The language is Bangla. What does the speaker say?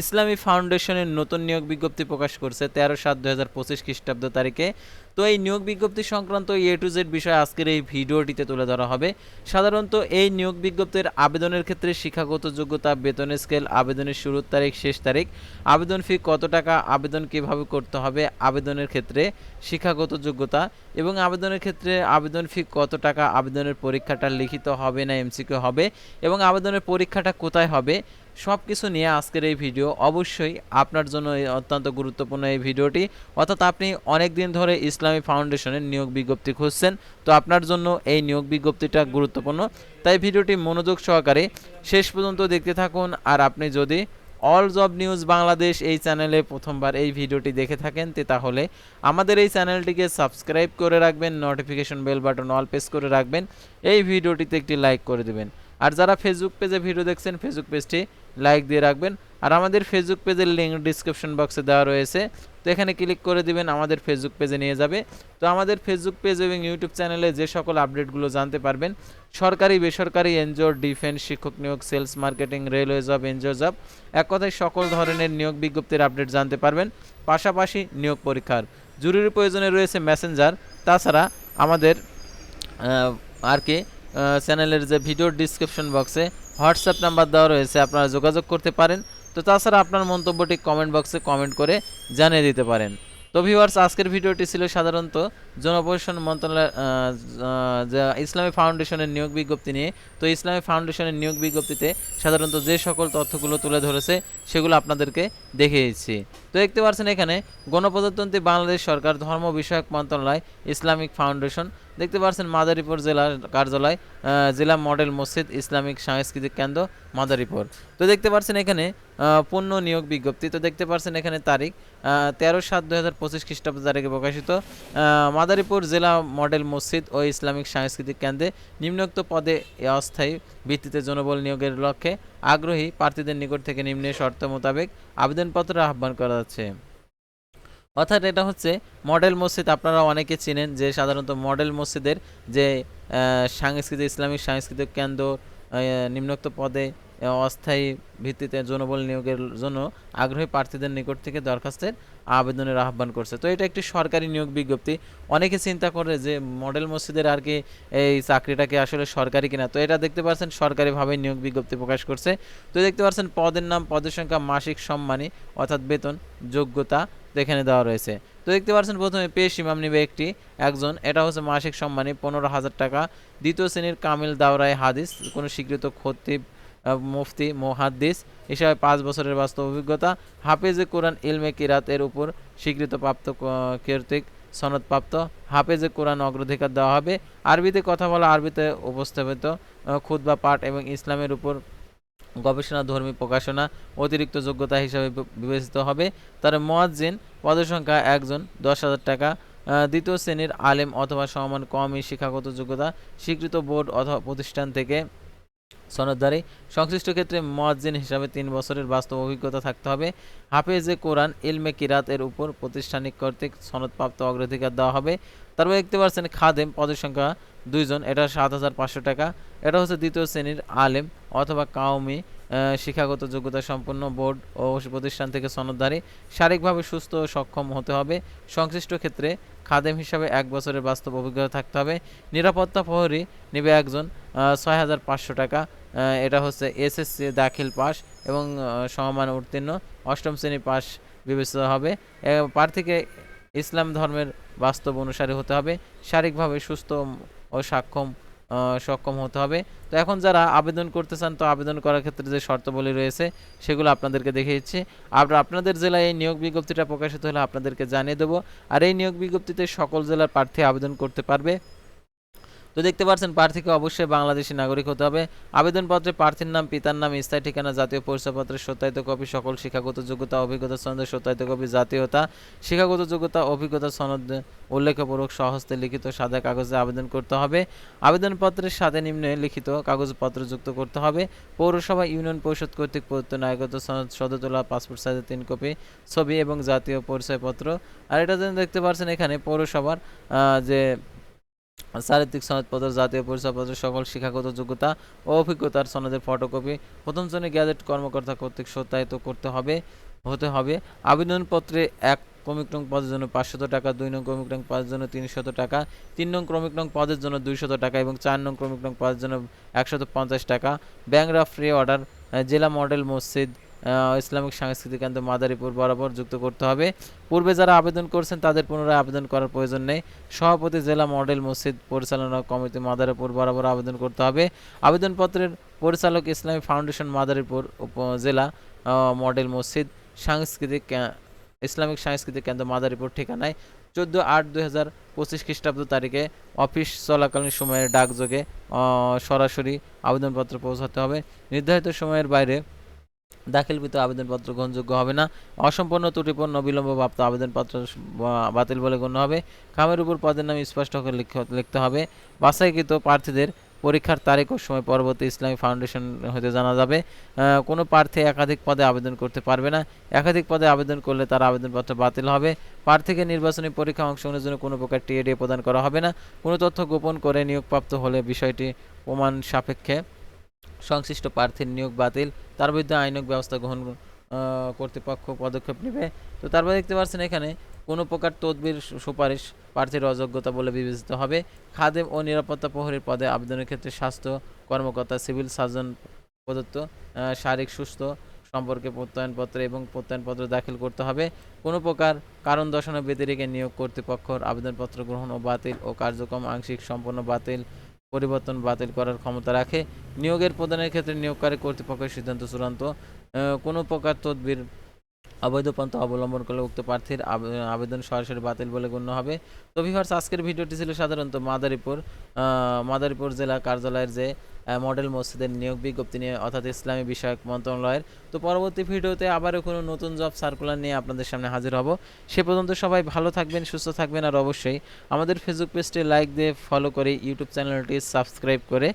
ইসলামী ফাউন্ডেশনের নতুন নিয়োগ বিজ্ঞপ্তি প্রকাশ করছে তেরো সাত দু হাজার পঁচিশ খ্রিস্টাব্দ তারিখে। তো এই নিয়োগ বিজ্ঞপ্তি সংক্রান্ত এ টু জেড বিষয় আজকের এই ভিডিওটিতে তুলে ধরা হবে। সাধারণত এই নিয়োগ বিজ্ঞপ্তির আবেদনের ক্ষেত্রে শিক্ষাগত যোগ্যতা বেতনের স্কেল, আবেদনের শুরুর তারিখ, শেষ তারিখ, আবেদন ফি কত টাকা, আবেদন কীভাবে করতে হবে, আবেদনের ক্ষেত্রে শিক্ষাগত যোগ্যতা এবং আবেদনের ক্ষেত্রে আবেদন ফি কত টাকা, আবেদনের পরীক্ষাটা লিখিত হবে না এমসিকিউ হবে এবং আবেদনের পরীক্ষাটা কোথায় হবে সব কিছু নিয়ে আজকের এই ভিডিও। অবশ্যই আপনার জন্য অত্যন্ত গুরুত্বপূর্ণ এই ভিডিওটি। অর্থাৎ আপনি অনেক দিন ধরে ইসলামী ফাউন্ডেশনের নিয়োগ বিজ্ঞপ্তি খুঁজছেন, তো আপনার জন্য এই নিয়োগ বিজ্ঞপ্তিটা গুরুত্বপূর্ণ। তাই ভিডিওটি মনোযোগ সহকারে শেষ পর্যন্ত দেখতে থাকুন, আর আপনি যদি অল জব নিউজ বাংলাদেশ এই চ্যানেলে প্রথমবার এই ভিডিওটি দেখে থাকেন, তে তাহলে আমাদের এই চ্যানেলটিকে সাবস্ক্রাইব করে রাখবেন, notification bell button all press করে রাখবেন, এই ভিডিওটিতে একটি লাইক করে দেবেন। আর যারা ফেসবুক পেজে ভিডিও দেখছেন ফেসবুক পেজটি লাইক দিয়ে রাখবেন। আর আমাদের ফেসবুক পেজের লিঙ্ক ডিসক্রিপশন বক্সে দেওয়া রয়েছে। তো এখানে ক্লিক করে দিবেন, আমাদের ফেসবুক পেজে নিয়ে যাবে। তো আমাদের ফেসবুক পেজ এবং ইউটিউব চ্যানেলে যে সকল আপডেটগুলো জানতে পারবেন, সরকারি, বেসরকারি এনজিওর ডিফেন্স শিক্ষক নিয়োগ sales marketing railway job NGO job এক কথায় সকল ধরনের নিয়োগ বিজ্ঞপ্তির আপডেট জানতে পারবেন। পাশাপাশি নিয়োগ পরীক্ষার। জরুরি প্রয়োজনে রয়েছে মেসেঞ্জার তাছাড়া আমাদের আর কি চ্যানেলের যে ভিডিও ডিসক্রিপশন বক্সে হোয়াটসঅ্যাপ নাম্বার দেওয়া রয়েছে, আপনারা যোগাযোগ করতে পারেন। তো তাছাড়া আপনার মন্তব্যটি কমেন্ট বক্সে কমেন্ট করে জানিয়ে দিতে পারেন। তো ভিউয়ার্স আজকের ভিডিওটি ছিল সাধারণত জনপ্রশাসন মন্ত্রণালয় ইসলামী ফাউন্ডেশনের নিয়োগ বিজ্ঞপ্তি নিয়ে। তো ইসলামী ফাউন্ডেশনের নিয়োগ বিজ্ঞপ্তিতে সাধারণত যে সকল তথ্যগুলো তুলে ধরেছে, সেগুলো আপনাদেরকে দেখিয়েছি। তো দেখতে পাচ্ছেন এখানে গণপ্রজাতন্ত্রী বাংলাদেশ সরকার ধর্ম বিষয়ক মন্ত্রণালয়, ইসলামিক ফাউন্ডেশন দেখতে পাচ্ছেন মাদারীপুর জেলার কার্যালয় জেলা মডেল মসজিদ, ইসলামিক সাংস্কৃতিক কেন্দ্র, মাদারীপুর। তো দেখতে পাচ্ছেন এখানে পূর্ণ নিয়োগ বিজ্ঞপ্তি। তো দেখতে পাচ্ছেন এখানে তারিখ তেরো সাত দুই হাজার পঁচিশ খ্রিস্টাব্দ তারিখে প্রকাশিত। মাদারীপুর জেলা মডেল মসজিদ ও ইসলামিক সাংস্কৃতিক কেন্দ্রে নিম্নোক্ত পদে অস্থায়ী ভিত্তিতে জনবল নিয়োগের লক্ষ্যে আগ্রহী প্রার্থীদের নিকট থেকে নিম্নে শর্ত মোতাবেক আবেদনপত্র আহ্বান করা যাচ্ছে। অর্থাৎ এটা হচ্ছে মডেল মসজিদ। আপনারা অনেকে চিনেন যে সাধারণত মডেল মসজিদের যে সাংস্কৃতিক, ইসলামিক সাংস্কৃতিক কেন্দ্র নিম্নোক্ত পদে অস্থায়ী ভিত্তিতে জনবল নিয়োগের জন্য আগ্রহী প্রার্থীদের নিকট থেকে দরখাস্তের আবেদনের আহ্বান করছে। তো এটা একটি সরকারি নিয়োগ বিজ্ঞপ্তি। অনেকে চিন্তা করে যে মডেল মসজিদের আর কি এই চাকরিটাকে আসলে সরকারি কিনা? তো এটা দেখতে পাচ্ছেন সরকারিভাবে নিয়োগ বিজ্ঞপ্তি প্রকাশ করছে। তো দেখতে পাচ্ছেন পদের নাম, পদের সংখ্যা, মাসিক সম্মানী, অর্থাৎ বেতন, যোগ্যতা এখানে দেওয়া রয়েছে। তো দেখতে পাচ্ছেন প্রথমে পে ইমাম নিবে একটি, একজন। এটা হচ্ছে মাসিক সম্মানী পনেরো হাজার টাকা। দ্বিতীয় শ্রেণির কামিল দাওরাই হাদিস, কোনো স্বীকৃত খতিব মুফতি, মোহাদ্দিস হিসাবে পাঁচ বছরের বাস্তব অভিজ্ঞতা। হাফেজে কোরআন ইলমে কিরাত এর উপর স্বীকৃত প্রাপ্ত কর্তৃক সনদপ্রাপ্ত হাফেজে কোরআন অগ্রাধিকার দেওয়া হবে। আরবিতে কথা বলা আরবিতে উপস্থাপিত খুতবা পাঠ এবং ইসলামের উপর গবেষণা, ধর্মী প্রকাশনা, অতিরিক্ত যোগ্যতা হিসাবে বিবেচিত হবে। তার মোয়াজ্জিন পদসংখ্যা একজন, দশ হাজার টাকা। দ্বিতীয় শ্রেণির আলেম অথবা সমান কমই শিক্ষাগত যোগ্যতা স্বীকৃত বোর্ড অথবা প্রতিষ্ঠান থেকে সনদদারি সংশ্লিষ্ট ক্ষেত্রে মোয়াজ্জিন হিসাবে তিন বছরের বাস্তব অভিজ্ঞতা থাকতে হবে। হাফেজে কোরআন ইলমে কিরাত এর উপর প্রাতিষ্ঠানিক কর্তৃক সনদপ্রাপ্ত অগ্রাধিকার দেওয়া হবে। তারপর দেখতে পাচ্ছেন খাদেম পদের সংখ্যা দুইজন, এটা সাত হাজার পাঁচশো টাকা। এটা হচ্ছে দ্বিতীয় শ্রেণির আলেম অথবা কাউমি শিক্ষাগত যোগ্যতা সম্পন্ন বোর্ড ও প্রতিষ্ঠান থেকে সনদধারী। শারীরিকভাবে সুস্থ ও সক্ষম হতে হবে। সংশ্লিষ্ট ক্ষেত্রে খাদেম হিসাবে এক বছরের বাস্তব অভিজ্ঞতা থাকতে হবে। নিরাপত্তা প্রহরী নেবে একজন ছয় হাজার পাঁচশো টাকা। এটা হচ্ছে এসএসসি দাখিল পাস এবং সমমান উত্তীর্ণ। অষ্টম শ্রেণি পাস বিবেচিত হবে। প্রার্থীকে ইসলাম ধর্মের বাস্তব অনুসারী হতে হবে। শারীরিকভাবে সুস্থ ও সক্ষম সক্ষম হতে হবে। তো এখন যারা আবেদন করতে চান, তো আবেদন করার ক্ষেত্রে যে শর্তাবলী রয়েছে, সেগুলো আপনাদেরকে দেখিয়েছি আর আপনাদের জেলায় এই নিয়োগ বিজ্ঞপ্তিটা প্রকাশিত হলে আপনাদেরকে জানিয়ে দেবো। আর এই নিয়োগ বিজ্ঞপ্তিতে সকল জেলার প্রার্থী আবেদন করতে পারবে। তো দেখতে পাচ্ছেন, প্রার্থীকে অবশ্যই বাংলাদেশি নাগরিক হতে হবে। আবেদনপত্রে প্রার্থীর নাম, পিতার নাম, স্থায়ী ঠিকানা, জাতীয় পরিচয়পত্রের সত্যায়িত কপি, সকল শিক্ষাগত যোগ্যতা, অভিজ্ঞতা, সনদের সত্যায়িত কপি, জাতীয়তা, শিক্ষাগত যোগ্যতা, অভিজ্ঞতা, সনদ উল্লেখপূর্বক সহস্তে লিখিত সাদা কাগজে আবেদন করতে হবে। আবেদনপত্রের সাথে নিম্নে লিখিত কাগজপত্র যুক্ত করতে হবে। পৌরসভা, ইউনিয়ন পরিষদ কর্তৃক প্রদত্ত নাগরিকত্ব, সনদ সদ্য তোলা, পাসপোর্ট সাইজের তিন কপি, ছবি এবং জাতীয় পরিচয়পত্র। আর এটা যেন দেখতে পাচ্ছেন এখানে পৌরসভার যে চারিত্রিক সনদপত্র জাতীয় পরিচয়পত্র, সকল শিক্ষাগত যোগ্যতা ও অভিজ্ঞতার সনদের ফটোকপি, প্রথম শ্রেণি গ্যাজেট কর্মকর্তা কর্তৃক সত্যায়িত করতে হবে, হতে হবে। আবেদনপত্রে এক ক্রমিক নং পদের জন্য পাঁচশত টাকা, দুই নং ক্রমিক নং পদের জন্য তিনশত টাকা, তিন নং ক্রমিক নং পদের জন্য দুইশত টাকা এবং চার নং ক্রমিক নং পদের জন্য একশত পঞ্চাশ টাকা। ব্যাংক ফ্রি অর্ডার জেলা মডেল মসজিদ ইসলামিক সাংস্কৃতিক কেন্দ্র মাদারীপুর বরাবর যুক্ত করতে হবে। পূর্বে যারা আবেদন করছেন, তাদের পুনরায় আবেদন করার প্রয়োজন নেই। সভাপতি জেলা মডেল মসজিদ পরিচালনা কমিটি মাদারীপুর বরাবর আবেদন করতে হবে। আবেদনপত্রের পরিচালক ইসলামী ফাউন্ডেশন মাদারীপুর উপজেলা মডেল মসজিদ সাংস্কৃতিক ইসলামিক সাংস্কৃতিক কেন্দ্র মাদারীপুর ঠিকানায় চোদ্দ আট দুই হাজার পঁচিশ খ্রিস্টাব্দ তারিখে অফিস চলাকালীন সময়ে ডাকযোগে সরাসরি আবেদনপত্র পৌঁছাতে হবে। নির্ধারিত সময়ের বাইরে দাখিলকৃত আবেদনপত্র গ্রহণযোগ্য হবে না। অসম্পূর্ণ ত্রুটিপূর্ণ বিলম্ব প্রাপ্ত আবেদনপত্র বাতিল বলে গণ্য হবে। খামের উপর পদের নাম স্পষ্ট করে লিখতে হবে, বাছাইকৃত প্রার্থীদের পরীক্ষার তারিখ ও সময় পরবর্তী ইসলামী ফাউন্ডেশন হতে জানা যাবে। কোনো প্রার্থী একাধিক পদে আবেদন করতে পারবে না। একাধিক পদে আবেদন করলে তার আবেদনপত্র বাতিল হবে। প্রার্থীকে নির্বাচনী পরীক্ষা অংশগ্রহণের জন্য কোনো প্রকার টিএডি প্রদান করা হবে না। কোনো তথ্য গোপন করে নিয়োগপ্রাপ্ত হলে বিষয়টি প্রমাণ সাপেক্ষে সংশ্লিষ্ট প্রার্থীর নিয়োগ বাতিল। তার বিরুদ্ধে আইনক ব্যবস্থা গ্রহণ কর্তৃপক্ষ পদক্ষেপ নেবে। তো তারপর দেখতে পাচ্ছেন এখানে কোনো প্রকার তদবির সুপারিশ প্রার্থীর অযোগ্যতা বলে বিবেচিত হবে। খাদেম ও নিরাপত্তা প্রহরীর পদে আবেদনের ক্ষেত্রে স্বাস্থ্য কর্মকর্তা, সিভিল সার্জন প্রদত্ত শারীরিক সুস্থ সম্পর্কে প্রত্যয়নপত্র এবং প্রত্যয়নপত্র দাখিল করতে হবে। কোনো প্রকার কারণ দর্শানো ব্যতিরেকে নিয়োগ কর্তৃপক্ষর আবেদনপত্র গ্রহণ ও বাতিল ও কার্যক্রম আংশিক সম্পন্ন বাতিল পরিবর্তন বাতিল করার ক্ষমতা রাখে। নিয়োগের প্রদানের ক্ষেত্রে নিয়োগকারী কর্তৃপক্ষের সিদ্ধান্ত চূড়ান্ত। কোনো প্রকার তদবির অবৈধ পন্থা অবলম্বন করলে উক্ত প্রার্থীর আবেদন সরাসরি বাতিল বলে গণ্য হবে। তো ভিভার্স আজকের ভিডিওটি ছিল সাধারণত মাদারীপুর মাদারীপুর জেলা কার্যালয়ের যে মডেল মসজিদের নিয়োগ বিজ্ঞপ্তি নিয়ে, অর্থাৎ ইসলামী বিষয়ক মন্ত্রণালয়ের। তো পরবর্তী ভিডিওতে আবারও কোনো নতুন জব সার্কুলার নিয়ে আপনাদের সামনে হাজির হব। সে পর্যন্ত সবাই ভালো থাকবেন, সুস্থ থাকবেন, আর অবশ্যই আমাদের ফেসবুক পেজটি লাইক দিয়ে ফলো করে ইউটিউব চ্যানেলটি সাবস্ক্রাইব করে